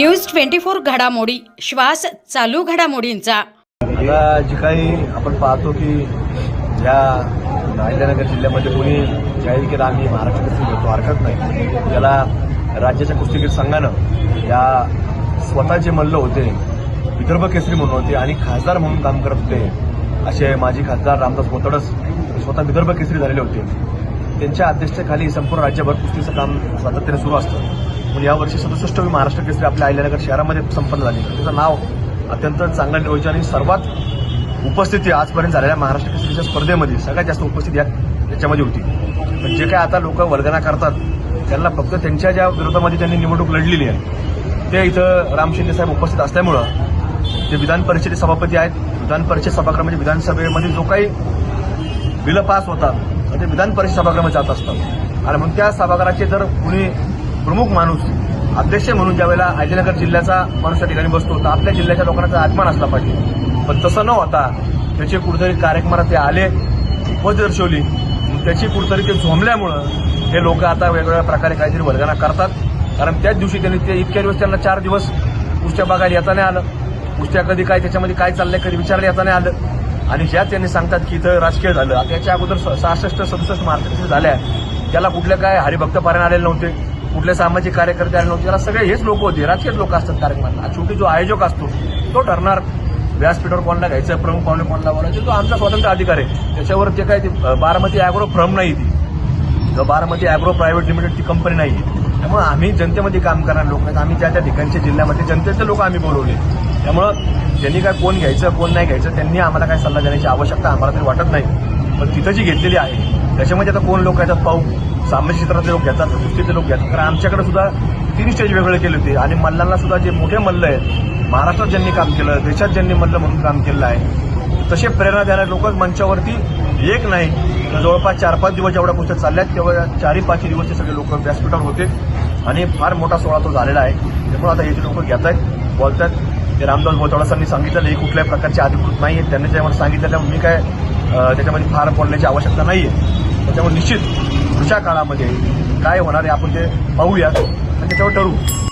News twenty four घडामोडी. श्वास चालू घडामोडींचा. आता जे काही आपण पाहतो की या अहिल्यानगर जिल्ह्यामध्ये कोणी जाहीर केला आम्ही महाराष्ट्र कुस्ती घेतो हरकत नाही. त्याला राज्याच्या कुस्तीगीर संघानं या स्वतः जे मल्ल होते विदर्भ केसरी म्हणून होते आणि खासदार म्हणून काम करत होते असे माजी खासदार रामदास कोतडस स्वतः विदर्भ केसरी झालेले होते. त्यांच्या अध्यक्षतेखाली संपूर्ण राज्यभर कुस्तीचं काम सातत्याने सुरू असतं. म्हणून यावर्षी सदुसष्टवी महाराष्ट्र केसरी आपल्या अहिल्यानगर शहरामध्ये संपन्न झाली. त्याचं नाव अत्यंत चांगलं नियोजन आणि सर्वात उपस्थिती आजपर्यंत झालेल्या महाराष्ट्र केसरीच्या स्पर्धेमध्ये सगळ्यात जास्त उपस्थिती याच्यामध्ये होती. पण जे काय आता लोक वर्गना करतात त्यांना फक्त त्यांच्या ज्या विरोधामध्ये त्यांनी निवडणूक लढलेली आहे ते इथं राम शिंदे साहेब उपस्थित असल्यामुळं जे विधान परिषदेचे सभापती आहेत. विधान परिषद सभागृहामध्ये म्हणजे विधानसभेमध्ये जो काही बिलं पास होतात ते विधान परिषद सभागृहामध्ये जात असतात. आणि मग त्या सभागृहाचे जर कुणी प्रमुख माणूस अध्यक्ष म्हणून ज्यावेळेला अहिल्यानगर जिल्ह्याचा माणूस त्या ठिकाणी बसतो तर आपल्या जिल्ह्याच्या लोकांचा आत्मान असला पाहिजे. पण तसं न होता त्याचे कुठेतरी कार्यक्रमाला ते आले उपस्थिती दर्शवली. मग त्याची कुठेतरी ते झोंबल्यामुळं हे लोक आता वेगवेगळ्या प्रकारे काहीतरी वर्गना करतात. कारण त्याच दिवशी त्यांनी ते इतक्या दिवस त्यांना चार दिवस कुस्त्या बघायला येता नाही आलं. कुस्त्या कधी काय त्याच्यामध्ये काय चाललंय कधी विचारलं येता नाही आलं. आणि ज्या त्यांनी सांगतात की इथं राजकीय झालं. आता याच्या अगोदर सहासष्ट सदुसष्ट मार्च झाल्या. त्याला कुठल्या काय हरिभक्त पारायण आलेले नव्हते. कुठले सामाजिक कार्यकर्ते आले नव्हते त्याला सगळे हेच लोक होते राजकीय लोक असतात कार्यक्रमांना शेवटी जो आयोजक असतो तो ठरणार व्यासपीठावर कोणाला घ्यायचं प्रमुख पाहुणे कोणाला बोलायचं तो आमचा स्वतंत्र अधिकार आहे. त्याच्यावर ते काय ते बारामती अॅग्रो फ्रम नाही ती. किंवा बारामती अॅग्रो प्रायव्हेट लिमिटेड ती कंपनी नाही आहे त्यामुळे आम्ही जनतेमध्ये काम करणारे लोक आहेत. आम्ही त्या त्या ठिकाणच्या जिल्ह्यामध्ये जनतेचे लोक आम्ही बोलवले. त्यामुळं ज्यांनी काय कोण घ्यायचं कोण नाही घ्यायचं त्यांनी आम्हाला काय सल्ला देण्याची आवश्यकता आम्हाला तरी वाटत नाही. पण तिथं जी घेतलेली आहे त्याच्यामध्ये आता कोण लोक येतात पाहू. सामाजिक क्षेत्रातले लोक घेतात कुस्तीचे लोक घेतात. कारण आमच्याकडे सुद्धा तीन स्टेज वेगळे केले होते. आणि मल्लांना सुद्धा जे मोठे मल्ल आहेत महाराष्ट्रात ज्यांनी काम केलं देशात ज्यांनी मल्ल म्हणून काम केलं आहे तसे प्रेरणा देणारे लोकच मंचावरती एक नाही. तर जवळपास चार पाच दिवस जेवढ्या गोष्टी चालल्यात तेव्हा चारही पाचही दिवसचे सगळे लोक व्यासपीठावर होते. आणि फार मोठा सोहळा तो झालेला आहे. त्यामुळे आता हे जे लोक घेत आहेत बोलतात ते रामदास बोतवडासांनी सांगितलं हे कुठल्याही प्रकारचे अधिकृत नाही आहेत त्यांनी त्यामध्ये सांगितलेलं मी काय त्याच्यामध्ये फार बोलण्याची आवश्यकता नाही आहे त्याच्यामुळे निश्चित पुढच्या काळामध्ये काय होणार आहे आपण ते पाहूया आणि त्याच्यावर ठरवू.